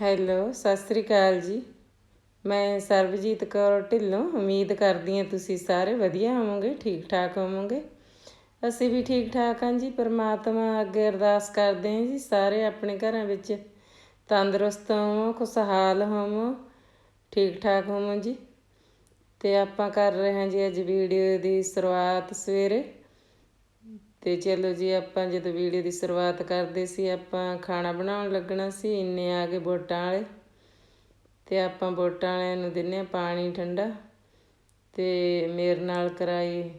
Hello, Sat Sri ਅਕਾਲ ਜੀ। ਮੈਂ ਸਰਬਜੀਤ ਕੌਰ ਢਿੱਲੋਂ, ਉਮੀਦ ਕਰਦੀ ਹਾਂ ਤੁਸੀਂ ਸਾਰੇ ਵਧੀਆ ਹੋਵੋਗੇ ਠੀਕ ਠਾਕ ਹੋਵੋਗੇ। ਅਸੀਂ ਵੀ ਠੀਕ ਠਾਕ ਹਾਂ ਜੀ, ਪਰਮਾਤਮਾ ਅੱਗੇ ਅਰਦਾਸ ਕਰਦੇ ਹਾਂ ਜੀ, ਸਾਰੇ ਆਪਣੇ ਘਰਾਂ ਵਿੱਚ ਤੰਦਰੁਸਤ ਹੋਵੋ, ਖੁਸ਼ਹਾਲ ਹੋਵੋ ਠੀਕ ਠਾਕ ਹੋਵੋ ਜੀ। ਤੇ ਆਪਾਂ ਕਰ ਰਹੇ ਹਾਂ ਜੀ ਅੱਜ ਵੀਡੀਓ ਦੀ ਸ਼ੁਰੂਆਤ ਸਵੇਰੇ। ਤੇ ਚਲੋ ਜੀ ਆਪਾਂ ਜਦੋਂ ਵੀਡੀਓ ਦੀ ਸ਼ੁਰੂਆਤ ਕਰਦੇ ਸੀ, ਆਪਾਂ ਖਾਣਾ ਬਣਾਉਣ ਲੱਗਣਾ ਸੀ, ਇੰਨੇ ਆ ਗਏ ਵੋਟਾਂ ਵਾਲੇ। ਤੇ ਆਪਾਂ ਵੋਟਾਂ ਵਾਲਿਆਂ ਨੂੰ ਦਿੰਨੇ ਆ ਪਾਣੀ ਠੰਡਾ ਤੇ ਮੇਰੇ ਨਾਲ ਕਰਾਈ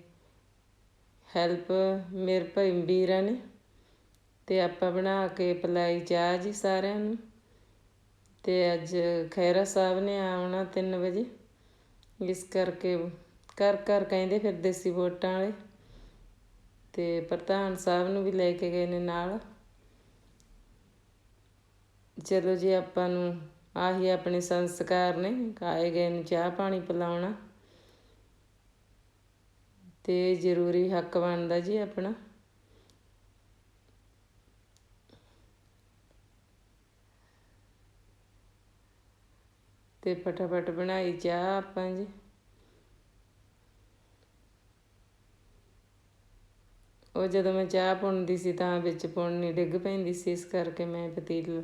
ਹੈਲਪ ਮੇਰੇ ਭਾਈ ਵੀਰਾਂ ਨੇ। ਤੇ ਆਪਾਂ ਬਣਾ ਕੇ ਪਲਾਈ ਚਾਹ ਜੀ ਸਾਰਿਆਂ ਨੂੰ। ਤੇ ਅੱਜ ਖੈਰਾ ਸਾਹਿਬ ਨੇ ਆਉਣਾ 3 ਵਜੇ। ਇਸ ਕਰਕੇ ਕਰ ਕਰ ਕਹਿੰਦੇ ਫਿਰਦੇ ਸੀ ਵੋਟਾਂ ਵਾਲੇ। ਤੇ ਪ੍ਰਧਾਨ ਸਾਹਿਬ ਨੂੰ ਵੀ ਲੈ ਕੇ ਗਏ ਨੇ ਨਾਲ। ਚਲੋ ਜੀ ਆਪਾਂ ਨੂੰ ਆਹੀ ਆਪਣੇ ਸੰਸਕਾਰ ਨੇ, ਆਏ ਗਏ ਨੂੰ ਚਾਹ ਪਾਣੀ ਪਿਲਾਉਣਾ। ਤੇ ਜ਼ਰੂਰੀ ਹੱਕ ਬਣਦਾ ਜੀ ਆਪਣਾ। ਤੇ ਫਟਾਫਟ ਬਣਾਈ ਚਾਹ ਆਪਾਂ ਜੀ। ਉਹ ਜਦੋਂ ਮੈਂ ਚਾਹ ਪੁਣਦੀ ਸੀ ਤਾਂ ਵਿੱਚ ਪੁਣਨੀ ਡਿੱਗ ਪੈਂਦੀ ਸੀ, ਇਸ ਕਰਕੇ ਮੈਂ ਪਤੀਲ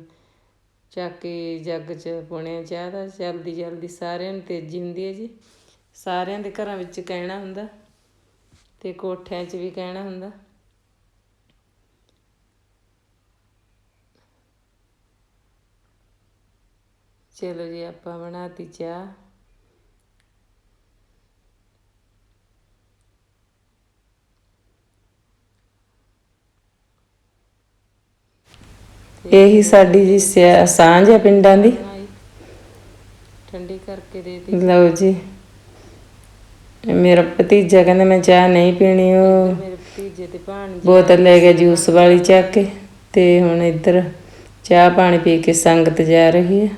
ਚੱਕ ਕੇ ਜੱਗ 'ਚ ਪੁਣਿਆ ਚਾਹ ਦਾ। ਜਲਦੀ ਜਲਦੀ ਸਾਰਿਆਂ ਨੂੰ ਤੇਜ਼ੀ ਹੁੰਦੀ ਹੈ ਜੀ। ਸਾਰਿਆਂ ਦੇ ਘਰਾਂ ਵਿੱਚ ਕਹਿਣਾ ਹੁੰਦਾ ਤੇ ਕੋਠਿਆਂ 'ਚ ਵੀ ਕਹਿਣਾ ਹੁੰਦਾ। ਚਲੋ ਜੀ, ਆਪਾਂ ਬਣਾਤੀ ਚਾਹ। ਇਹੀ ਸਾਡੀ ਜੀ ਸਿਆ- ਸਾਂਝ ਹੈ ਪਿੰਡਾਂ ਦੀ। ਠੰਡੀ ਕਰਕੇ ਦੇ ਦਿੱਤੀ। ਲਓ ਜੀ। ਮੇਰਾ ਭਤੀਜਾ ਕਹਿੰਦਾ ਮੈਂ ਚਾਹ ਨਹੀਂ ਪੀਣੀ ਉਹ। ਮੇਰੇ ਭਤੀਜੇ ਤੇ ਭਾਣ ਬੋਤਲ ਲੈ ਗਿਆ ਜੂਸ ਵਾਲੀ ਚੱਕ ਕੇ। ਤੇ ਹੁਣ ਇੱਧਰ ਚਾਹ ਪਾਣੀ ਪੀ ਕੇ ਸੰਗਤ ਜਾ ਰਹੀ ਹੈ।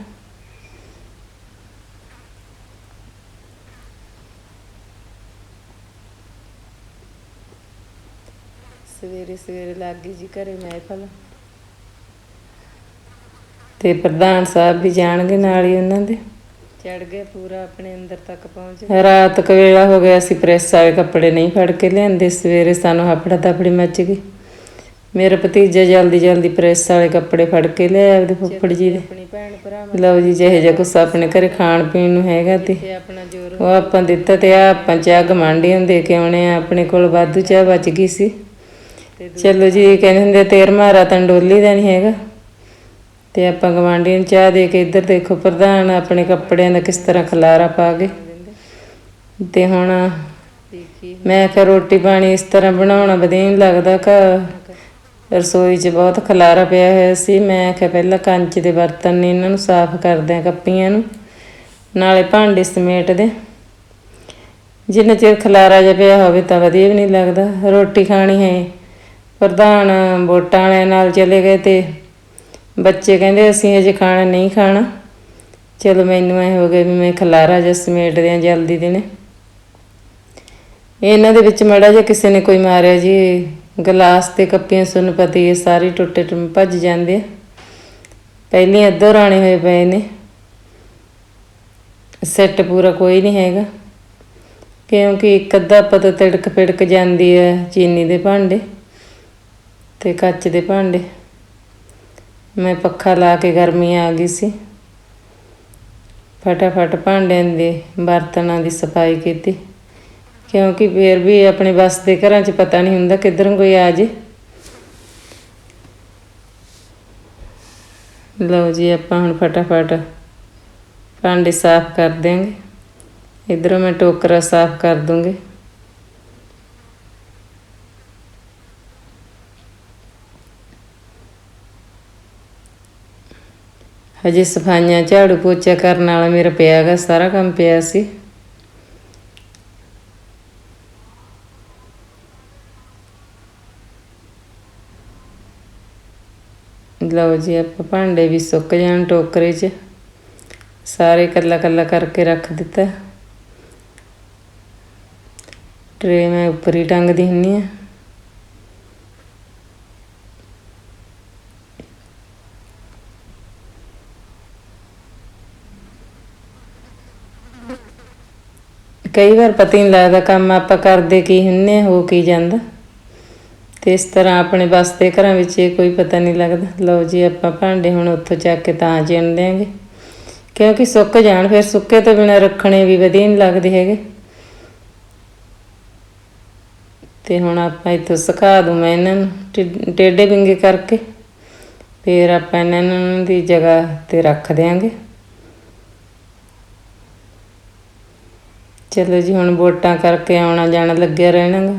ਸਵੇਰੇ ਸਵੇਰੇ ਲੱਗ ਗਈ ਜੀ ਘਰੇ ਮਹਿਫਲ। ਤੇ ਪ੍ਰਧਾਨ ਸਾਹਿਬ ਵੀ ਜਾਣਗੇ ਨਾਲ ਹੀ ਉਹਨਾਂ ਦੇ। ਚੜ ਗਏ ਪੂਰਾ ਆਪਣੇ ਅੰਦਰ ਤੱਕ ਪਹੁੰਚ ਰਾਤ ਕੁ ਵੇਲਾ ਹੋ ਗਿਆ ਸੀ ਪ੍ਰੈਸ ਵਾਲੇ ਕੱਪੜੇ ਨਹੀਂ ਫੜ ਕੇ ਲਿਆਂਦੇ ਸਵੇਰੇ ਸਾਨੂੰ ਹਫੜਾ ਦਫੜੀ ਮੱਚ ਗਈ। ਮੇਰਾ ਭਤੀਜਾ ਜਲਦੀ ਜਲਦੀ ਪ੍ਰੈਸ ਵਾਲੇ ਕੱਪੜੇ ਫੜ ਕੇ ਲਿਆਇਆ ਉਹਦੇ ਫੁੱਫੜ ਜੀ ਦੇ। ਆਪਣੀ ਭੈਣ ਭਰਾ ਲਓ ਜੀ ਜਿਹੇ ਜਿਹਾ ਕੁਛ ਆਪਣੇ ਘਰੇ ਖਾਣ ਪੀਣ ਨੂੰ ਹੈਗਾ ਤੇ। ਆਪਣਾ ਜੋਰ ਉਹ ਆਪਾਂ ਦਿੱਤਾ ਤੇ ਆ ਆਪਾਂ ਚਾਹ ਗਮਾਂਡੀਆਂ ਦੇ ਕੇ ਆਉਣੇ ਆ ਆਪਣੇ ਕੋਲ ਵਾਧੂ ਚਾਹ ਬਚ ਗਈ ਸੀ। ਚਲੋ ਜੀ ਕਹਿੰਦੇ ਹੁੰਦੇ ਤੇਰਮਾ ਰਤਨ ਡੋਲੀ ਦਾ ਨਹੀਂ ਹੈਗਾ। ਤੇ ਆਪਾਂ ਗਵਾਂਢੀ ਨੂੰ ਚਾਹ ਦੇ ਕੇ ਇੱਧਰ ਦੇਖੋ, ਪ੍ਰਧਾਨ ਆਪਣੇ ਕੱਪੜਿਆਂ ਦਾ ਕਿਸ ਤਰ੍ਹਾਂ ਖਲਾਰਾ ਪਾ ਗਏ ਤੇ ਹੁਣ ਮੈਂ ਕਿਹਾ ਰੋਟੀ ਪਾਣੀ ਇਸ ਤਰ੍ਹਾਂ ਬਣਾਉਣਾ ਵਧੀਆ ਨਹੀਂ ਲੱਗਦਾ ਕਿ ਰਸੋਈ 'ਚ ਬਹੁਤ ਖਲਾਰਾ ਪਿਆ ਹੋਇਆ ਸੀ। ਮੈਂ ਕਿਹਾ ਪਹਿਲਾਂ ਕੰਚ ਦੇ ਬਰਤਨ ਨੇ ਇਹਨਾਂ ਨੂੰ ਸਾਫ਼ ਕਰਦੇ ਆ ਕੱਪੀਆਂ ਨੂੰ, ਨਾਲੇ ਭਾਂਡੇ ਸਮੇਟ ਦੇ। ਜਿੰਨਾ ਚਿਰ ਖਲਾਰਾ ਜਿਹਾ ਪਿਆ ਹੋਵੇ ਤਾਂ ਵਧੀਆ ਵੀ ਨਹੀਂ ਲੱਗਦਾ। ਰੋਟੀ ਖਾਣੀ ਹੈ। ਪ੍ਰਧਾਨ ਵੋਟਾਂ ਵਾਲਿਆਂ ਨਾਲ ਚਲੇ ਗਏ ਤੇ ਬੱਚੇ ਕਹਿੰਦੇ ਅਸੀਂ ਅਜੇ ਖਾਣਾ ਨਹੀਂ ਖਾਣਾ। ਚਲੋ ਮੈਨੂੰ ਐ ਹੋ ਗਿਆ ਵੀ ਮੈਂ ਖਲਾਰਾ ਜਿਹਾ ਸਮੇਟ ਦਿਆਂ ਜਲਦੀ ਦੇ ਨੇ। ਇਹਨਾਂ ਦੇ ਵਿੱਚ ਮੜਾ ਜਿਹਾ ਕਿਸੇ ਨੇ ਕੋਈ ਮਾਰਿਆ ਜੀ, ਗਲਾਸ ਤੇ ਕੱਪੀਆਂ ਸੁਣ ਪਤੀ ਇਹ ਸਾਰੇ ਟੁੱਟੇ ਟੁੱਟ ਭੱਜ ਜਾਂਦੇ ਆ। ਪਹਿਲੇ ਅੱਧੋ ਰਾਣੇ ਹੋਏ ਪਏ ਨੇ। ਸੈੱਟ ਪੂਰਾ ਕੋਈ ਨਹੀਂ ਹੈਗਾ। ਕਿਉਂਕਿ ਇੱਕ ਅੱਧਾ ਪਤਾ ਤਿੜਕ ਪਿੜਕ ਜਾਂਦੀ ਹੈ ਚੀਨੀ ਦੇ ਭਾਂਡੇ ਤੇ ਕੱਚ ਦੇ ਭਾਂਡੇ। ਮੈਂ ਪੱਖਾ ਲਾ ਕੇ ਗਰਮੀ ਆ ਗਈ ਸੀ। ਫਟਾਫਟ ਭਾਂਡਿਆਂ ਦੇ ਬਰਤਨਾਂ ਦੀ ਸਫ਼ਾਈ ਕੀਤੀ। ਕਿਉਂਕਿ ਫੇਰ ਵੀ ਆਪਣੇ ਬਸ ਦੇ ਘਰਾਂ 'ਚ ਪਤਾ ਨਹੀਂ ਹੁੰਦਾ ਕਿੱਧਰੋਂ ਕੋਈ ਆ ਜੇ। ਲਓ ਜੀ, ਆਪਾਂ ਹੁਣ ਫਟਾਫਟ ਭਾਂਡੇ ਸਾਫ਼ ਕਰ ਦਿਆਂਗੇ। ਇਧਰੋਂ ਮੈਂ ਟੋਕਰਾ ਸਾਫ਼ ਕਰ ਦੂੰਗੀ। ਹਜੇ ਸਫਾਈਆਂ ਝਾੜੂ ਪੋਚਾ ਕਰਨ ਵਾਲਾ ਮੇਰਾ ਪਿਆ ਪਿਆਗਾ ਸਾਰਾ ਕੰਮ ਪਿਆ ਸੀ। ਲਓ ਜੀ, ਆਪਾਂ ਭਾਂਡੇ ਵੀ ਸੁੱਕ ਜਾਣ ਟੋਕਰੇ 'ਚ। ਸਾਰੇ ਕੱਲਾ ਕੱਲਾ ਕਰਕੇ ਰੱਖ ਦਿੱਤਾ। ਟਰੇ ਮੈਂ ਉੱਪਰ ਹੀ ਟੰਗਦੀ ਹੁੰਨੀ ਆ। ਕਈ ਵਾਰ ਪਤਾ ਹੀ ਨਹੀਂ ਲੱਗਦਾ ਕੰਮ ਆਪਾਂ ਕਰਦੇ ਕੀ ਹੁੰਨੇ ਆ, ਹੋ ਕੀ ਜਾਂਦਾ। ਤੇ ਇਸ ਤਰ੍ਹਾਂ ਆਪਣੇ ਬਸਤੇ ਘਰਾਂ ਵਿੱਚ ਇਹ ਕੋਈ ਪਤਾ ਨਹੀਂ ਲੱਗਦਾ। ਲਓ ਜੀ ਆਪਾਂ ਭਾਂਡੇ ਹੁਣ ਉੱਥੋਂ ਚੱਕ ਕੇ ਤਾਂ ਚਿਣ ਦਿਆਂਗੇ ਕਿਉਂਕਿ ਸੁੱਕ ਜਾਣ ਫਿਰ ਸੁੱਕੇ ਤੋਂ ਬਿਨਾਂ ਰੱਖਣੇ ਵੀ ਵਧੀਆ ਨਹੀਂ ਲੱਗਦੇ ਹੈਗੇ। ਤੇ ਹੁਣ ਆਪਾਂ ਇੱਥੋਂ ਸੁਕਾ ਦੂੰ ਮੈਂ ਇਹਨਾਂ ਨੂੰ ਟੇ- ਟੇਢੇ ਵਿੰਗੇ ਕਰਕੇ। ਫਿਰ ਆਪਾਂ ਇਹਨਾਂ ਨੂੰ ਦੀ ਜਗ੍ਹਾ ਤੇ ਰੱਖ ਦਿਆਂਗੇ। ਚਲੋ ਜੀ, ਹੁਣ ਵੋਟਾਂ ਕਰਕੇ ਆਉਣਾ ਜਾਣਾ ਲੱਗਿਆ ਰਹਿਣਾਗਾ।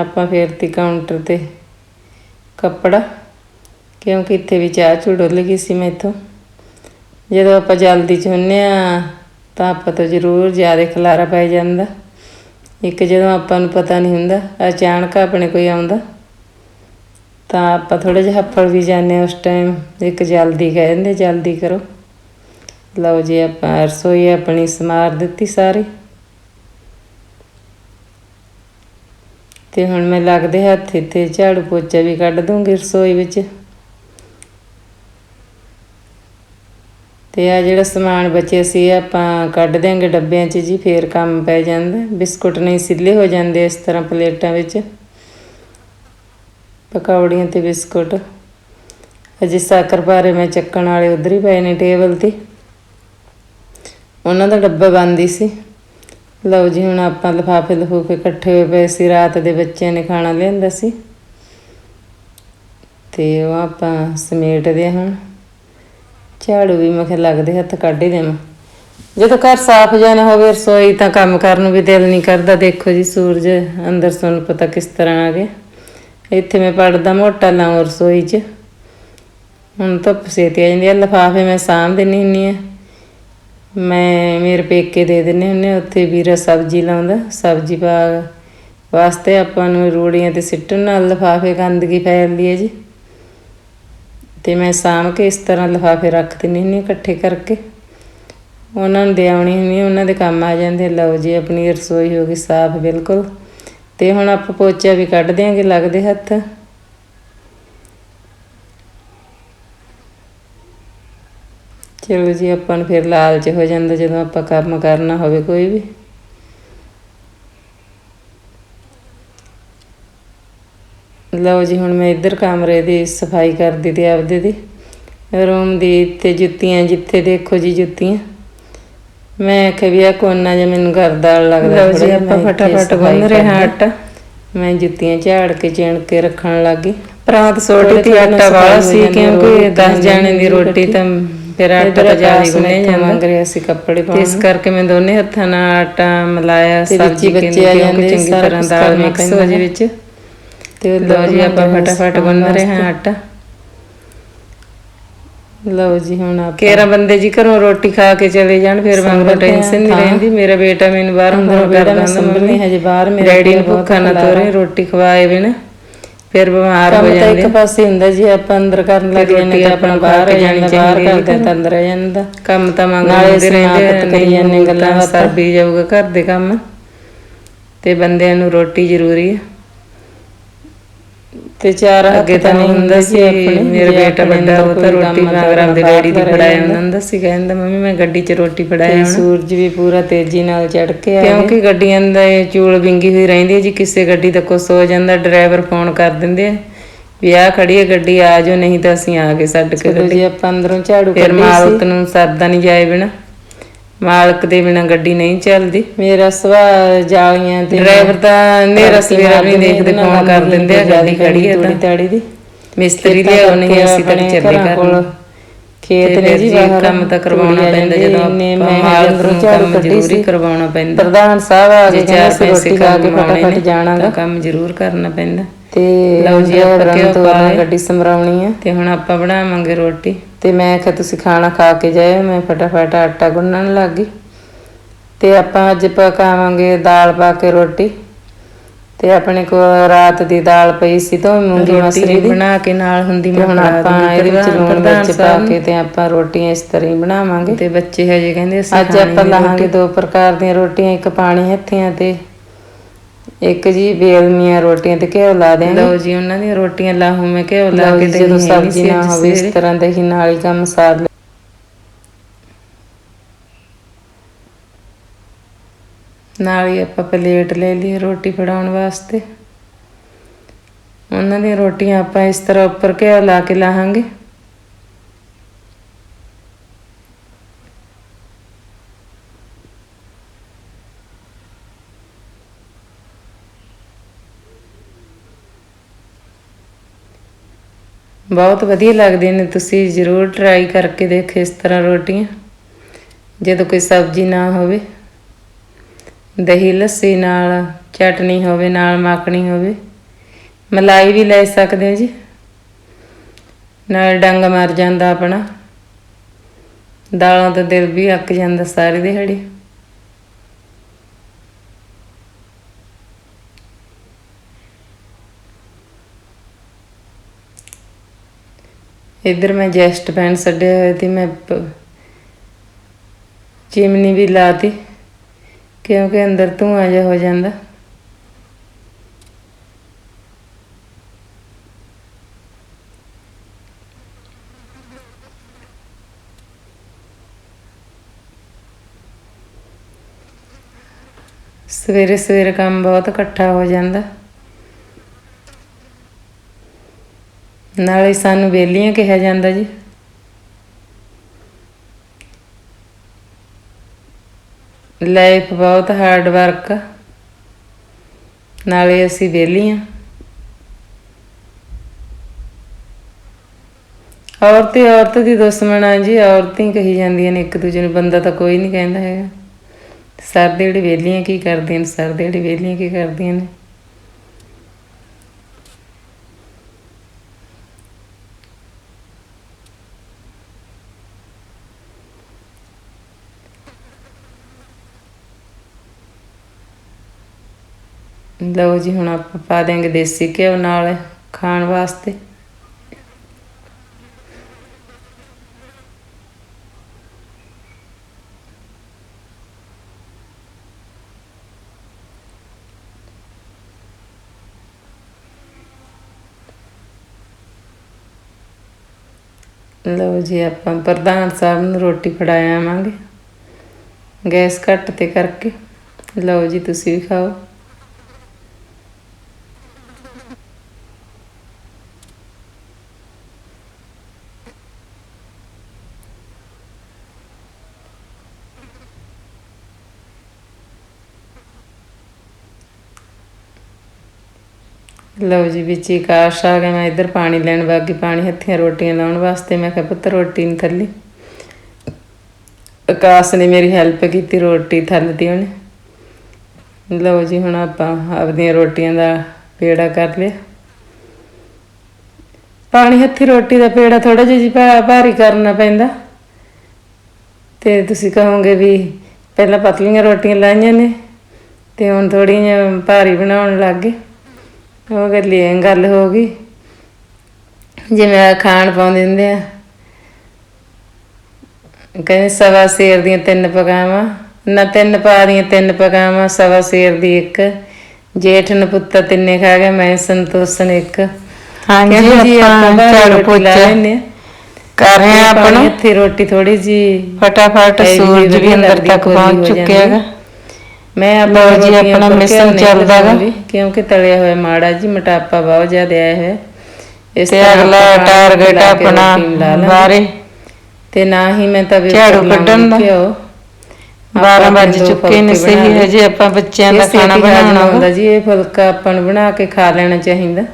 ਆਪਾਂ ਫੇਰ ਤੀ ਕਾਊਂਟਰ ਤੇ ਕੱਪੜਾ, ਕਿਉਂਕਿ ਇੱਥੇ ਵੀ ਚਾਹ ਚੁੜੋਲ ਗਈ ਸੀ ਮੈਥੋਂ। ਜਦੋਂ ਆਪਾਂ ਜਲਦੀ ਚ ਹੁੰਨੇ ਆ, ਤਾਂ ਆਪਾਂ ਤੋਂ ਜ਼ਰੂਰ ਜ਼ਿਆਦਾ ਖਲਾਰਾ ਪੈ ਜਾਂਦਾ। ਇੱਕ ਜਦੋਂ ਆਪਾਂ ਨੂੰ ਪਤਾ ਨਹੀਂ ਹੁੰਦਾ, ਅਚਾਨਕ ਆਪਣੇ ਕੋਈ ਆਉਂਦਾ। ਤਾਂ ਆਪਾਂ ਥੋੜਾ ਜਿਹਾ ਹੱਫੜ ਵੀ ਜਾਂਦੇ ਹਾਂ ਉਸ ਟਾਈਮ ਇੱਕ ਜਲਦੀ ਕਹਿ ਦਿੰਦੇ, ਜਲਦੀ ਕਰੋ। ਲਓ ਜੀ, ਆਪਾਂ ਰਸੋਈ ਆਪਣੀ ਸਮਾਰ ਦਿੱਤੀ ਸਾਰੀ। ਤੇ ਹੁਣ ਮੈਂ ਲੱਗਦੇ ਹੱਥ ਇੱਥੇ ਝਾੜੂ ਪੋਚਾ ਵੀ ਕੱਢ ਦੂੰਗੀ ਰਸੋਈ ਵਿੱਚ। ਤੇ ਆ ਜਿਹੜਾ ਸਮਾਨ ਬਚਿਆ ਸੀ, ਆਪਾਂ ਕੱਢ ਦਿਆਂਗੇ ਡੱਬਿਆਂ 'ਚ ਜੀ, ਫੇਰ ਕੰਮ ਪੈ ਜਾਂਦਾ। ਬਿਸਕੁਟ ਨਹੀਂ ਸਿੱਲੇ ਹੋ ਜਾਂਦੇ ਇਸ ਤਰ੍ਹਾਂ ਪਲੇਟਾਂ ਵਿੱਚ। ਪਕੌੜੀਆਂ ਤੇ ਬਿਸਕੁਟ। ਅਜੇ ਸਾਕਰ ਪਾਰੇ ਮੈਂ ਚੱਕਣ ਵਾਲੇ ਉਧਰ ਹੀ ਪਏ ਨੇ ਟੇਬਲ ਤੇ। ਉਹਨਾਂ ਦਾ ਡੱਬਾ ਬੰਦ ਸੀ। ਲਓ ਜੀ, ਹੁਣ ਆਪਾਂ ਲਿਫਾਫੇ ਲਫੂਫੇ ਇਕੱਠੇ ਹੋਏ ਪਏ ਸੀ। ਰਾਤ ਦੇ ਬੱਚਿਆਂ ਨੇ ਖਾਣਾ ਲਿਆਂਦਾ ਸੀ। ਤੇ ਉਹ ਆਪਾਂ ਸਮੇਟਦੇ ਹਾਂ ਹੁਣ। ਝਾੜੂ ਵੀ ਮੈਂ ਕਿਹਾ ਲੱਗਦੇ ਹੱਥ ਕੱਢ ਹੀ ਦੇਵਾਂ। ਜਦੋਂ ਘਰ ਸਾਫ਼ ਜਾਣਾ ਹੋਵੇ, ਰਸੋਈ ਤਾਂ ਕੰਮ ਕਰਨ ਨੂੰ ਵੀ ਦਿਲ ਨਹੀਂ ਕਰਦਾ। ਦੇਖੋ ਜੀ, ਸੂਰਜ ਅੰਦਰ ਤੁਹਾਨੂੰ ਪਤਾ ਕਿਸ ਤਰ੍ਹਾਂ ਆ ਗਿਆ। ਇੱਥੇ ਮੈਂ ਪੜਦਾ ਮੋਟਾ ਲਾਉਂ ਰਸੋਈ 'ਚ। ਹੁਣ ਧੁੱਪ ਸੇਤੀ ਆ ਜਾਂਦੀ ਆ। ਲਿਫਾਫੇ ਮੈਂ ਸਾਂਭ ਦਿੰਦੀ ਹੁੰਦੀ ਆ। ਮੈਂ ਮੇਰੇ ਪੇਕੇ ਦੇ ਦਿੰਨੇ ਹੁੰਨੇ ਉੱਥੇ ਵੀਰਾ ਸਬਜ਼ੀ ਲਾਉਂਦਾ, ਸਬਜ਼ੀ ਬਾਗ ਵਾਸਤੇ ਆਪਾਂ ਨੂੰ ਰੂੜੀਆਂ ਤੇ ਸਿੱਟਣ ਨਾਲ ਲਿਫਾਫੇ ਗੰਦਗੀ ਫੈਲਦੀ ਹੈ ਜੀ। ਤੇ ਮੈਂ ਸਾਂਭ ਕੇ ਇਸ ਤਰ੍ਹਾਂ ਲਿਫਾਫੇ ਰੱਖ ਦਿੰਦੀ ਹੁੰਦੀ ਹਾਂ ਇਕੱਠੇ ਕਰਕੇ। ਉਹਨਾਂ ਨੂੰ ਦੇ ਆਉਣੀ ਹੁੰਦੀ ਉਹਨਾਂ ਦੇ ਕੰਮ ਆ ਜਾਂਦੇ ਲਓ ਜੀ, ਆਪਣੀ ਰਸੋਈ ਹੋ ਗਈ ਸਾਫ਼ ਬਿਲਕੁਲ। ਤੇ ਹੁਣ ਆਪਾਂ ਪੋਚਾ ਵੀ ਕੱਢ ਦਿਆਂਗੇ ਲੱਗਦੇ ਹੱਥ। ਚਲੋ ਜੀ ਆਪਾਂ ਨੂੰ ਫਿਰ ਲਾਲਚ ਹੋ ਜਾਂਦਾ ਜਦੋਂ ਆਪਾਂ ਕੰਮ ਕਰਨਾ ਹੋਵੇ ਕੋਈ ਵੀ। ਲਓ ਜੀ ਹੁਣ ਮੈਂ ਇੱਧਰ ਕਮਰੇ ਦੀ ਸਫ਼ਾਈ ਕਰਦੀ ਤੇ ਆਪਦੇ ਦੀ। ਰੂਮ ਦੀ ਤੇ ਜੁੱਤੀਆਂ ਜਿੱਥੇ ਦੇਖੋ ਜੀ ਜੁੱਤੀਆਂ। ਮੈਂ ਆਖਿਆ ਵੀ ਆ ਕੋਨਾ ਜਿਹਾ ਮੈਨੂੰ ਗਰਦਾਲ ਲੱਗਦਾ ਲਓ ਜੀ, ਆਪਾਂ ਫਟਾਫਟ ਗੁੰਨ ਰਹੇ ਹਾਂ ਕਰਦੀ। ਆਟਾ। ਮੈਂ ਜੁੱਤੀਆਂ ਝਾੜ ਕੇ ਚਿਣ ਕੇ ਰੱਖਣ ਲੱਗੀ ਪ੍ਰਾਂਤ ਸੋਟੀ ਤੇ ਆਟਾ ਵਾਲਾ ਸੀ ਕਿਉਂਕਿ ਰੋਟੀ 10 ਜਾਣੇ ਦੀ ਰੋਟੀ ਤਾਂ ਫਿਰ ਆਟਾ ਆਕਾਸ਼ ਗੁੰਨੇ ਜਾਂਦਾ। ਮੰਗ ਰਿਹਾ ਸੀ ਕੱਪੜੇ ਪਾਉਣ ਇਸ। ਕਰਕੇ ਮੈਂ ਦੋਨੇ ਹੱਥਾਂ ਨਾਲ ਆਟਾ ਮਲਾਇਆ ਸਬਜ਼ੀ ਬੱਚੇ ਆ ਜਾਂਦੇ, ਚੰਗੀ ਤਰ੍ਹਾਂ ਦਾਲ ਮਿਕਸ ਹੋ ਜੇ। ਵਿੱਚ। ਤੇ ਲਓ ਜੀ ਆਪਾਂ ਫਟਾਫਟ ਗੁੰਨ ਰਹੇ ਹਾਂ ਆਟਾ। ਲਓ ਜੀ ਹੁਣ ਆਪਾਂ ਕੇਰਾ ਬੰਦੇ ਜੀ ਘਰੋਂ ਰੋਟੀ ਖਾ ਕੇ ਚਲੇ ਜਾਣ ਫਿਰ ਵਾਂਗੂ ਟੈਨਸ਼ਨ ਨਹੀਂ। ਰਹਿੰਦੀ। ਮੇਰਾ ਬੇਟਾ ਮੈਨੂੰ ਬਾਹਰ ਅੰਦਰੋਂ ਕਰਦਾ ਹੁੰਦਾ ਮੰਮੀ ਹਜੇ ਬਾਹਰ ਮੇਰੇ ਡੈਡੀ ਨੂੰ ਭੁੱਖਾ ਨਾ ਤੋਰੇ ਰੋਟੀ ਖਵਾਏ ਬਿਨ। ਫਿਰ ਬਿਮਾਰ ਹੋ ਕੰਮ ਤਾਂ ਜਾਂਦੇ। ਇੱਕ ਪਾਸੇ ਹੁੰਦਾ ਜੀ ਆਪਾਂ ਅੰਦਰ ਕਰਨ ਲੱਗ ਜਾਂਦੇ ਤਾਂ ਆਪਣਾ ਬਾਹਰ ਜਾਣੀ ਬਾਹਰ ਚਾਹੀਦੀ ਹੈ ਕਰਦੇ ਤਾਂ ਅੰਦਰ ਆ ਜਾਂਦਾ। ਕੰਮ ਤਾਂ ਮੰਗ ਨਾਲੇ ਲੈਂਦੇ ਰਹਿੰਦੇ ਕਰੀ ਜਾਂਦੇ ਗੱਲਾਂ ਬਾਤਾਂ। ਸਰਦੀ ਜਾਊਗਾ ਘਰ ਦੇ ਕੰਮ। ਤੇ ਬੰਦਿਆਂ ਨੂੰ ਰੋਟੀ ਜ਼ਰੂਰੀ ਹੈ। ਤੇ ਚਾਰ ਅੱਗੇ ਤਾਂ ਨਹੀਂ ਹੁੰਦਾ ਸੀ ਮੇਰਾ ਬੇਟਾ ਵੱਡਾ ਉਹ ਤਾਂ ਰੋਟੀ ਕੰਮ ਮੰਗ ਆਪਦੇ ਡੈਡੀ ਦੀ ਫੜਾਇਆ। ਹੁੰਦਾ ਸੀ ਕਹਿੰਦਾ ਮੰਮੀ ਮੈਂ ਗੱਡੀ 'ਚ ਰੋਟੀ ਫੜਾਇਆ ਹੁਣ। ਸੂਰਜ ਵੀ ਪੂਰਾ ਤੇਜ਼ੀ ਨਾਲ ਚੜ ਕੇ ਆ ਗਿਆ ਕਿਉਂਕਿ ਗੱਡੀਆਂ ਦਾ ਇਹ ਚੂਲ ਵਿੰਗੀ ਹੋਈ ਰਹਿੰਦੀ ਹੈ ਜੀ ਕਿਸੇ ਗੱਡੀ ਦਾ ਕੁਛ ਹੋ ਜਾਂਦਾ ਡਰਾਈਵਰ ਫੋਨ ਕਰ ਦਿੰਦੇ ਆ ਵੀ ਆਹ ਖੜੀ ਹੈ ਗੱਡੀ ਆ ਜਾਓ ਨਹੀਂ ਤਾਂ ਅਸੀਂ ਆ ਗਏ ਛੱਡ ਕੇ ਗੱਡੀ ਜੀ ਆਪਾਂ ਅੰਦਰੋਂ ਝਾੜੂ ਫਿਰ ਕੱਢੀ ਮਾਲਕ ਸੀ। ਨੂੰ ਸਰਦਾ ਨਹੀਂ ਜਾਏ ਬਿਨਾ। ਮਾਲਕ ਦੇ ਬਿਨਾ ਗੱਡੀ ਨਹੀਂ ਚੱਲਦੀ। ਮੇਰਾ ਸੁਭਾਅ ਜਾਲੀਆਂ ਤੇ ਡਰਾਈਵਰ ਤਾਂ ਨੇਰਾ ਸਵੇਰਾ ਵੀ ਦੇਖਦੇ ਫੋਨ ਕਰ ਦਿੰਦੇ ਆ ਗੱਡੀ ਖੜੀ ਹੈ ਤਾਂ। ਤਾੜੀ ਦੀ। ਮਿਸਤਰੀ ਕਰਕੇ ਅਸੀਂ ਤਾਂ ਚੱਲੇ ਕਰਨ ਖੇਤ ਨੇ ਜੀ ਬਾਹਰ। ਕੰਮ ਤਾਂ ਕਰਵਾਉਣਾ ਪੈਂਦਾ ਜਾਂਦੀ, ਆਪਾਂ ਮਾਲਕ ਨੂੰ ਕੰਮ ਜ਼ਰੂਰੀ ਕਰਵਾਉਣਾ ਪੈਂਦਾ। ਪ੍ਰਧਾਨ ਸਾਹਿਬ ਆ ਗਏ ਚਾਰ ਪੈਸੇ ਖਾ ਕੇ ਫਟਾਫਟ ਜਾਣਾਗਾ। ਕੰਮ ਜ਼ਰੂਰ ਕਰਨਾ ਪੈਂਦਾ। ਤੇ ਲਓ ਜੀ, ਆਪਾਂ ਲਏ। ਗੱਡੀ ਸਮਰਾਉਣੀ ਆ। ਤੇ ਹੁਣ ਆਪਾਂ ਬਣਾਵਾਂਗੇ ਰੋਟੀ। ਤੇ ਮੈਂ ਕਿਹਾ ਤੁਸੀਂ ਖਾਣਾ ਖਾ ਕੇ ਜਾਇਓ। ਮੈਂ ਫਟਾਫਟ ਆਟਾ ਗੁੰਨਣ ਲੱਗ ਗਈ ਤੇ ਆਪਾਂ ਅੱਜ ਪਕਾਵਾਂਗੇ ਦਾਲ ਪਾ ਕੇ ਰੋਟੀ ਤੇ ਆਪਣੇ ਕੋਲ ਰਾਤ ਦੀ ਦਾਲ ਪਈ ਸੀ ਤਾਂ ਮੂੰਗੀ ਮਸਰੀ ਦੀ। ਬਣਾ ਕੇ ਨਾਲ ਹੁੰਦੀ ਮੈਂ ਹੁਣ ਆਪਾਂ ਇਹਦੇ ਵਿੱਚ ਲੂਣ ਮਿਰਚ ਪਾ ਕੇ ਤੇ ਆਪਾਂ ਰੋਟੀਆਂ ਇਸ ਤਰ੍ਹਾਂ ਹੀ ਬਣਾਵਾਂਗੇ। ਤੇ ਬੱਚੇ ਹਜੇ ਕਹਿੰਦੇ ਅਸੀਂ ਅੱਜ ਆਪਾਂ ਲਾਹਾਂਗੇ। ਦੋ ਪ੍ਰਕਾਰ ਦੀਆਂ ਰੋਟੀਆਂ ਇੱਕ ਪਾਣੀ ਹੱਥੀਆਂ ਤੇ ਇੱਕ ਜੀ ਬੇਲਮੀਆਂ ਰੋਟੀਆਂ ਤੇ ਘਿਓ ਲਾ ਦਿਆਂਗੇ। ਲਓ ਜੀ ਉਹਨਾਂ ਦੀਆਂ ਰੋਟੀਆਂ ਲਾਹੂ ਮੈਂ ਘਿਓ ਲਾ ਕੇ ਤੇ ਜਦੋਂ ਸਬਜ਼ੀ ਨਾ ਹੋਵੇ ਇਸ। ਤਰ੍ਹਾਂ ਦੇ ਹੀ ਨਾਲ ਹੀ ਕੰਮ ਸਾਰ ਲੈ ਨਾਲ ਹੀ ਆਪਾਂ ਪਲੇਟ ਲੈ ਲਈ ਰੋਟੀ ਫੜਾਉਣ ਵਾਸਤੇ। ਉਹਨਾਂ ਦੀਆਂ ਰੋਟੀਆਂ ਆਪਾਂ ਇਸ ਤਰ੍ਹਾਂ ਉੱਪਰ ਘਿਓ ਲਾ ਕੇ ਲਾਹਾਂਗੇ। ਬਹੁਤ ਵਧੀਆ ਲੱਗਦੀਆਂ ਨੇ, ਤੁਸੀਂ ਜ਼ਰੂਰ ਟਰਾਈ ਕਰਕੇ ਦੇਖੋ ਇਸ ਤਰ੍ਹਾਂ ਰੋਟੀਆਂ, ਜਦੋਂ ਕੋਈ ਸਬਜ਼ੀ ਨਾ ਹੋਵੇ। ਦਹੀਂ, ਲੱਸੀ ਨਾਲ, ਚਟਨੀ ਹੋਵੇ, ਨਾਲ ਮੱਖਣੀ ਹੋਵੇ। ਮਲਾਈ ਵੀ ਲੈ ਸਕਦੇ ਹੋ ਜੀ। ਨਾਲ ਡੰਗ ਮਰ ਜਾਂਦਾ ਆਪਣਾ। ਦਾਲਾਂ ਤੋਂ ਦਿਲ ਵੀ ਅੱਕ ਜਾਂਦਾ ਸਾਰੀ ਦਿਹਾੜੀ। ਇੱਧਰ ਮੈਂ ਜੈਸਟ ਪੈਨ ਛੱਡਿਆ ਹੋਇਆ ਤੇ ਮੈਂ ਚਿਮਨੀ ਵੀ ਲਾਤੀ, ਕਿਉਂਕਿ ਅੰਦਰ ਧੂੰਆਂ ਜਿਹਾ ਹੋ ਜਾਂਦਾ। ਸਵੇਰੇ ਸਵੇਰੇ ਕੰਮ ਬਹੁਤ ਇਕੱਠਾ ਹੋ ਜਾਂਦਾ। ਨਾਲੇ ਸਾਨੂੰ ਵੇਲੀਆਂ ਕਿਹਾ ਜਾਂਦਾ ਜੀ। ਲਾਈਫ ਬਹੁਤ ਹਾਰਡ ਵਰਕ ਨਾਲੇ ਅਸੀਂ ਵਿਹਲੀਆਂ ਔਰਤ ਹੀ ਔਰਤ ਦੀ ਦੁਸ਼ਮਣ ਆ ਜੀ, ਔਰਤਾਂ ਹੀ ਕਹੀ ਜਾਂਦੀਆਂ ਨੇ ਇੱਕ ਦੂਜੇ ਨੂੰ, ਬੰਦਾ ਤਾਂ ਕੋਈ ਨਹੀਂ ਕਹਿੰਦਾ ਹੈਗਾ। ਸਰ ਸਰਦੇ ਜਿਹੜੇ ਵਿਹਲੀਆਂ ਕੀ ਕਰਦੀਆਂ ਨੇ ਸਰਦੇ ਜਿਹੜੇ ਵਿਹਲੀਆਂ ਕੀ ਕਰਦੀਆਂ ਨੇ। ਲਓ ਜੀ, ਹੁਣ ਆਪਾਂ ਪਾ ਦਿਆਂਗੇ ਦੇਸੀ ਘਿਓ ਨਾਲ ਖਾਣ ਵਾਸਤੇ। ਲਓ ਜੀ, ਆਪਾਂ ਪ੍ਰਧਾਨ ਸਾਹਿਬ ਨੂੰ ਰੋਟੀ ਫੜਾਇਆ ਆਵਾਂਗੇ। ਗੈਸ ਘੱਟ ਤੇ ਕਰਕੇ। ਲਓ ਜੀ, ਤੁਸੀਂ ਵੀ ਖਾਓ। ਲਓ ਜੀ, ਵਿੱਚ ਹੀ ਕਾਸ਼ ਆ ਗਿਆ, ਮੈਂ ਇੱਧਰ ਪਾਣੀ ਲੈਣ ਬਾਕੀ ਪਾਣੀ ਹੱਥੀਆਂ ਰੋਟੀਆਂ ਲਾਉਣ ਵਾਸਤੇ, ਮੈਂ ਕਿਹਾ ਪੁੱਤ ਰੋਟੀ ਨਹੀਂ ਥੱਲੀ ਆਕਾਸ਼ ਨੇ ਮੇਰੀ ਹੈਲਪ ਕੀਤੀ ਰੋਟੀ ਥੱਲਦੀ ਉਹਨੇ। ਲਓ ਜੀ, ਹੁਣ ਆਪਾਂ ਆਪਦੀਆਂ ਰੋਟੀਆਂ ਦਾ ਪੇੜਾ ਕਰ ਲਿਆ। ਪਾਣੀ ਹੱਥੀ ਰੋਟੀ ਦਾ ਪੇੜਾ ਥੋੜਾ ਜਿਹਾ ਜੀ ਭਾ- ਭਾਰੀ ਕਰਨਾ ਪੈਂਦਾ। ਤੇ ਤੁਸੀਂ ਕਹੋਗੇ ਵੀ ਪਹਿਲਾਂ ਪਤਲੀਆਂ ਰੋਟੀਆਂ ਲਾਈਆਂ ਨੇ, ਤੇ ਹੁਣ ਥੋੜੀਆਂ ਭਾਰੀ ਬਣਾਉਣ ਲੱਗ ਗਏ। ਉਹ ਗੱਲ ਇਹ ਗੱਲ ਹੋ ਗਈ ਜਿਵੇਂ ਖਾਣ ਪਾਉਂਦੇ ਹੁੰਦੇ ਆ। ਕਹਿੰਦੇ ਸਵਾ ਸੇਰ ਦੀਆਂ ਤਿੰਨ ਪਕਾਵਾਂ ਨਾ ਤਿੰਨ ਪਾ ਦੀਆਂ ਤਿੰਨ ਪਕਾਵਾਂ ਸਵਾ ਸੇਰ ਦੀ ਇੱਕ। ਜੇਠ ਨੂੰ ਪੁੱਤ ਤਿੰਨੇ ਖਾ ਗਿਆ ਮੈਂ ਸੰਤੋષਨ ਇੱਕ। ਹਾਂਜੀ ਆਪਾਂ ਝਾੜੂ ਪੋਚਾ। ਕਰ ਰਹੇ ਆਪਣਾ ਹੱਥੀ ਰੋਟੀ ਥੋੜੀ ਜੀ ਫਟਾਫਟ ਸੂਰਜ ਵੀ ਅੰਦਰ ਤੱਕ ਪਹੁੰਚ ਚੁੱਕਿਆ ਹੈਗਾ। ਮੈਂ ਲਓ ਜੀ, ਰੋਟੀਆਂ ਆਪਣਾ ਮਿਸ਼ਨ ਨਹੀਂ ਚੱਲਦਾ। ਲਗਾਉਂਦੀ, ਕਿਉਂਕਿ ਤਲਿਆ ਹੋਇਆ ਮਾੜਾ ਜੀ ਮੋਟਾਪਾ ਬਹੁਤ ਜ਼ਿਆਦਾ ਆਇਆ ਹੈ ਇਸ ਤੇ ਤਰ੍ਹਾਂ ਅਗਲਾ ਆਪਾਂ ਟਾਰਗੇਟ ਲਾ ਕੇ ਆਪਣਾ ਰੋਟੀ ਲਾ ਲਾਂਗੇ। ਬਾਰੇ ਤੇ ਨਾ ਹੀ ਮੈਂ ਤਵੇ ਝਾੜੂ ਉੱਪਰ ਲਾਉਂਦੀ ਕੱਢਣ ਦਾ। ਘਿਓ 12 ਆਪਾਂ ਵੱਜ ਦੋ ਚੁੱਕੇ ਨੇ ਫੁਲਕੇ ਬਣਾ ਸਹੀ ਲਏ। ਹਜੇ ਆਪਾਂ ਬੱਚਿਆਂ ਦਾ ਇਹ ਖਾਣਾ ਛੇਤੀ ਹਜ਼ਮ ਬਣਾਉਣਾ ਵਾ। ਜੀ ਇਹ ਫੁਲਕਾ ਆਪਾਂ ਨੂੰ ਬਣਾ ਕੇ ਖਾ ਲੈਣਾ ਚਾਹੀਦਾ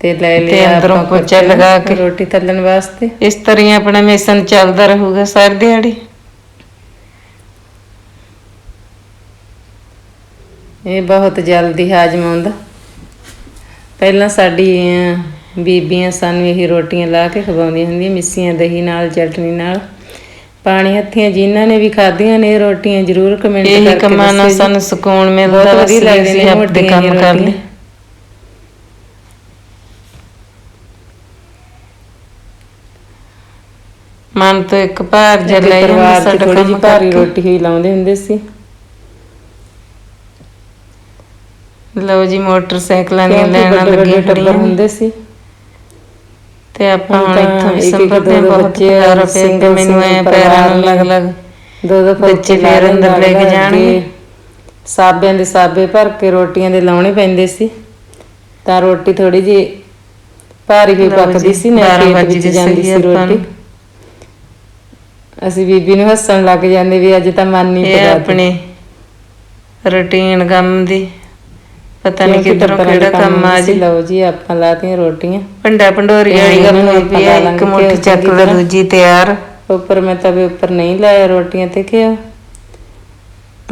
ਤੇ ਲੈ ਤੇ ਲਿਆ ਅੰਦਰੋਂ ਆਪਾਂ ਪੋਚਾ ਲਗਾ ਕੇ। ਰੋਟੀ ਤਲਣ ਵਾਸਤੇ ਇਸ ਤਰ੍ਹਾਂ ਹੀ ਆਪਣਾ ਮਿਸ਼ਨ ਚੱਲਦਾ ਰਹੂਗਾ ਸਾਰੀ ਦਿਹਾੜੀ ਇਹ ਬਹੁਤ ਜਲਦੀ ਹਾਜ਼ਮ ਆਉਂਦਾ ਪਹਿਲਾਂ ਸਾਡੀ ਬੀਬੀਆਂ ਸਾਨੂੰ ਇਹ ਰੋਟੀਆਂ ਲਾ ਕੇ ਖਵਾਉਂਦੀਆਂ ਹੁੰਦੀਆਂ ਮਿੱਸੀਆਂ ਦਹੀਂ ਨਾਲ ਚਟਨੀ ਨਾਲ। ਪਾਣੀ ਹੱਥੀਆਂ ਜਿਨ੍ਹਾਂ ਨੇ ਵੀ ਖਾਧੀਆਂ ਨੇ ਇਹ ਰੋਟੀਆਂ ਜ਼ਰੂਰ ਕਮੈਂਟ ਇਹੀ ਕਰਕੇ ਕੰਮਾਂ ਨਾਲ ਦੱਸਿਓ ਜੀ। ਸਾਨੂੰ ਸਕੂਨ ਮਿਲਦਾ ਵਧੀਆ ਅਸੀਂ ਨੇ ਆਪਣੇ ਕੰਮ ਕਰ। ਲਈ ਮਨ ਤੋਂ ਇੱਕ ਭਾਰ ਜਿਹਾ ਲੈ ਜਾਂਦਾ ਸਾਡਾ ਥੋੜੀ ਜਿਹੀ ਕੰਮ ਭਾਰੀ ਰੋਟੀ ਹੀ ਲਾਉਂਦੇ ਹੁੰਦੇ ਸੀ। ਲਓ ਜੀ ਮੋਟਰਸਾਈਕਲਾਂ ਦੀਆਂ ਕਿਉਂਕਿ ਲੈਣਾ ਵੱਡੇ ਲੱਗੀਆਂ ਟੱਬਰ ਖੜੀਆਂ ਨੇ। ਹੁੰਦੇ ਸੀ ਤੇ ਆਪਾਂ ਹੁਣ ਹੁਣ ਤਾਂ ਇੱਥੋਂ ਵੀ ਇੱਕ- ਇੱਕ ਦੋ ਦੋ ਬਹੁਤ ਬੱਚੇ ਪਿਆਰ ਪਿਆ single ਮੈਨੂੰ ਐ single ਪੈਰਾਂ ਨੂੰ ਪਰਿਵਾਰ ਲੱਗ। ਲੱਗ ਦੋ ਦੋ ਬੱਚੇ ਫੁਲਕੇ ਅੰਦਰ ਲੈ ਕੇ ਜਾਣਗੇ। ਸਾਬਿਆਂ ਦੇ ਸਾਬੇ ਭਰ ਕੇ ਰੋਟੀਆਂ ਦੇ ਲਾਉਣੇ ਪੈਂਦੇ ਸੀ ਤਾਂ ਰੋਟੀ ਥੋੜੀ ਜੀ ਭਾਰੀ ਹੋਈ ਲਓ ਪੱਕਦੀ ਜੀ, ਸੀ ਨਾ 12 ਪੇਟ ਵੱਜ ਵਿੱਚ ਗਏ ਜਾਂਦੀ ਸੀ ਆਪਾਂ ਰੋਟੀ ਨੂੰ। ਅਸੀਂ ਬੀਬੀ ਨੂੰ ਹੱਸਣ ਲੱਗ ਜਾਂਦੇ ਵੀ ਅੱਜ ਤਾਂ ਮਨ ਨਹੀਂ ਇਹ ਪੜਾ ਆਪਣੇ ਰੁਟੀਨ ਕੰਮ ਦੀ ਪਤਾ ਨਹੀਂ ਕਿੱਧਰੋਂ ਕਿਹੜਾ ਕੰਮ ਆ ਜੀ। ਲਓ ਜੀ ਆਪਾਂ ਲਾਤੀਆਂ ਰੋਟੀਆਂ। ਭੰਡਾ ਭੰਡੋਰੀ ਵਾਲੀ ਗੱਲ ਹੋਈ ਪਈ ਆ ਇੱਕ ਮੁੱਠੀ ਚੱਕ ਲੈ। ਦੂਜੀ ਤਿਆਰ। ਉੱਪਰ ਮੈਂ ਤਵੇ ਉੱਪਰ ਨਹੀਂ ਲਾਇਆ ਰੋਟੀਆਂ ਤੇ ਹੁਣ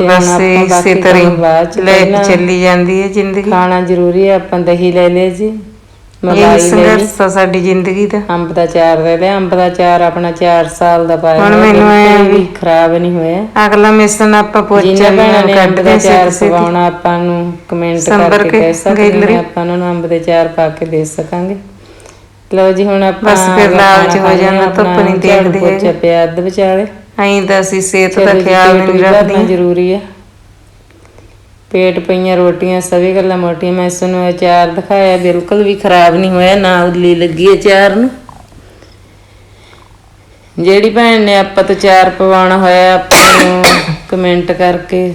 ਬਸ ਇਸੇ ਤਰ੍ਹਾਂ ਹੀ ਲੈ ਕੇ ਚੱਲੀ ਜਾਂਦੀ ਹੈ ਜ਼ਿੰਦਗੀ। ਖਾਣਾ ਜ਼ਰੂਰੀ ਹੈ ਆਪਾਂ ਦਹੀਂ ਲੈ ਲਿਆ ਜੀ। ਇਹ ਮਲਾਈ ਲੈ ਲਈ ਸੰਘਰਸ਼ ਆ ਸਾਡੀ ਜ਼ਿੰਦਗੀ ਦਾ। ਅੰਬ ਦਾ ਚਾਰ ਲੈ ਲਿਆ ਅੰਬ ਦਾ ਚਾਰ ਆਪਣਾ 4 ਸਾਲ ਦਾ ਪਾਇਆ ਹੁਣ ਹੋਇਆ, ਮੈਨੂੰ ਐਂ ਬਿਲਕੁਲ ਵੀ ਵੀ ਖਰਾਬ ਨਹੀਂ ਹੋਇਆ। ਅਗਲਾ ਮਿਸ਼ਨ ਆਪਾਂ ਪੋਚਾ ਜਿੰਨਾ ਭੈਣਾਂ ਨੇ ਅੰਬ ਕੱਢਦੇ ਦਾ ਸੀ ਚਾਰ। ਪਵਾਉਣਾ ਆਪਾਂ ਨੂੰ ਕਮੈਂਟ ਸੰਭਰ ਕਰਕੇ ਕੇ ਕਹਿ ਸਕਦੇ ਗੈਲਰੀ। ਹਾਂ ਆਪਾਂ ਉਹਨਾਂ ਨੂੰ ਅੰਬ ਦੇ ਚਾਰ ਪਾ ਕੇ ਦੇ ਸਕਾਂਗੇ। ਲਓ ਜੀ ਹੁਣ ਆਪਾਂ ਬਸ ਫਿਰ ਲਾਲਚ ਹੋ ਜਾਂਦਾ, ਧੁੱਪ ਆਪਣਾ ਨਹੀਂ ਝਾੜੂ ਦੇਖਦੇ ਪੋਚਾ ਹੈਗੇ। ਪਿਆ ਅੱਧ ਵਿਚਾਲੇ। ਐਂ ਤਾਂ ਅਸੀਂ ਸਿਹਤ ਦਾ ਚਲੋ ਜੀ, ਖਿਆਲ ਪੇਟ ਵੀ ਭਰਨਾ ਜ਼ਰੂਰੀ ਹੈ ਪੇਟ ਪਈਆਂ ਰੋਟੀਆਂ, ਸਭੀ ਗੱਲਾਂ ਮੋਟੀਆਂ। ਮੈਂ ਇਸ ਨੂੰ ਅਚਾਰ ਦਿਖਾਇਆ, ਬਿਲਕੁਲ ਵੀ ਖਰਾਬ ਨਹੀਂ ਹੋਇਆ, ਨਾ ਉੱਲੀ ਲੱਗੀ ਅਚਾਰ ਨੂੰ। ਜਿਹੜੀ ਭੈਣ ਨੇ ਆਪਾਂ ਤੋਂ ਚਾਰ ਪਵਾਉਣਾ ਹੋਇਆ, ਆਪਾਂ ਨੂੰ ਕਮੈਂਟ ਕਰਕੇ